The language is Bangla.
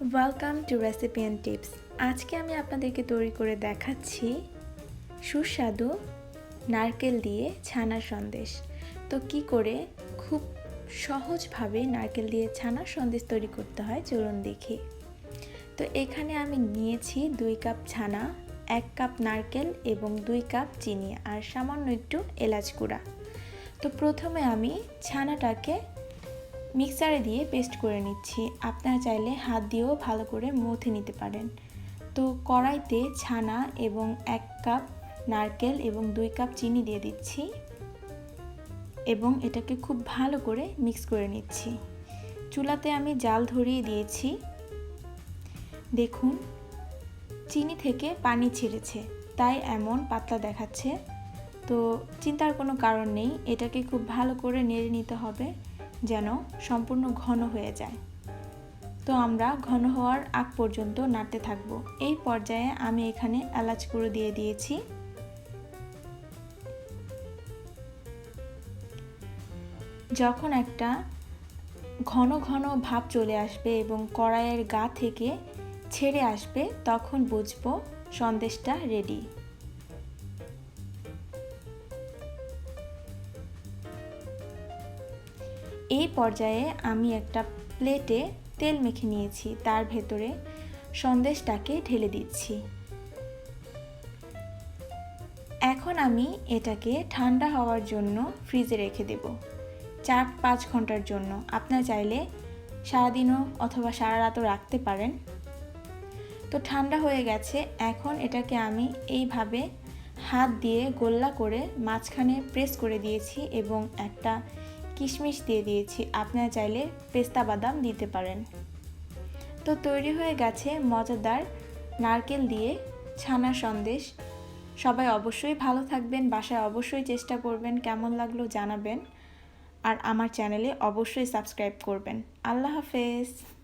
Welcome to recipe and tips আজকে আমি আপনাদেরকে তৈরি করে দেখাচ্ছি সুস্বাদু নারকেল দিয়ে ছানার সন্দেশ। তো কি করে? খুব সহজভাবে নারকেল দিয়ে ছানার সন্দেশ তৈরি করতে হয়, চলুন দেখি। তো এখানে আমি নিয়েছি দুই কাপ ছানা, এক কাপ নারকেল এবং দুই কাপ চিনি আর সামান্য একটু এলাচ গুঁড়া। তো প্রথমে আমি ছানাটাকে মিক্সারে দিয়ে পেস্ট করে নিচ্ছি। আপনারা চাইলে হাত দিয়েও ভালো করে মথে নিতে পারেন। তো কড়াইতে ছানা এবং এক কাপ নারকেল এবং দুই কাপ চিনি দিয়ে দিচ্ছি এবং এটাকে খুব ভালো করে মিক্স করে নিচ্ছি। চুলাতে আমি জাল ধরিয়ে দিয়েছি। দেখুন, চিনি থেকে পানি ছেড়েছে, তাই এমন পাতলা দেখাচ্ছে। তো চিন্তার কোনো কারণ নেই, এটাকে খুব ভালো করে নেড়ে নিতে হবে। যেন সম্পূর্ণ ঘন হয়ে যায়। তো আমরা ঘন হওয়ার আগ পর্যন্ত নাড়তে থাকব। এই পর্যায়ে আমি এখানে এলাচ গুঁড়ো দিয়ে দিয়েছি। যখন একটা ঘন ঘন ভাব চলে আসবে এবং কড়াইয়ের গা থেকে ছেড়ে আসবে, তখন বুঝব সন্দেশটা রেডি এই পর্যায়ে আমি একটা প্লেটে তেল মেখে নিয়েছি। তার ভেতরে সন্দেশটাকে ঢেলে দিচ্ছি। এখন আমি এটাকে ঠান্ডা হওয়ার জন্য ফ্রিজে রেখে দেব। চার পাঁচ ঘণ্টার জন্য। আপনার চাইলে সারাদিনও অথবা সারা রাতও রাখতে পারেন। তো ঠান্ডা হয়ে গেছে। এখন এটাকে আমি এইভাবে হাত দিয়ে গোল্লা করে মাঝখানে প্রেস করে দিয়েছি এবং একটা কিশমিশ দিয়ে দিয়েছি। আপনারা চাইলে পেস্তা বাদাম দিতে পারেন। তো তৈরি হয়ে গেছে মজাদার নারকেল দিয়ে ছানা সন্দেশ। সবাই অবশ্যই ভালো থাকবেন, বাসায় অবশ্যই চেষ্টা করবেন, কেমন লাগল জানাবেন। আর আমার চ্যানেলে অবশ্যই সাবস্ক্রাইব করবেন। আল্লাহ হাফেজ।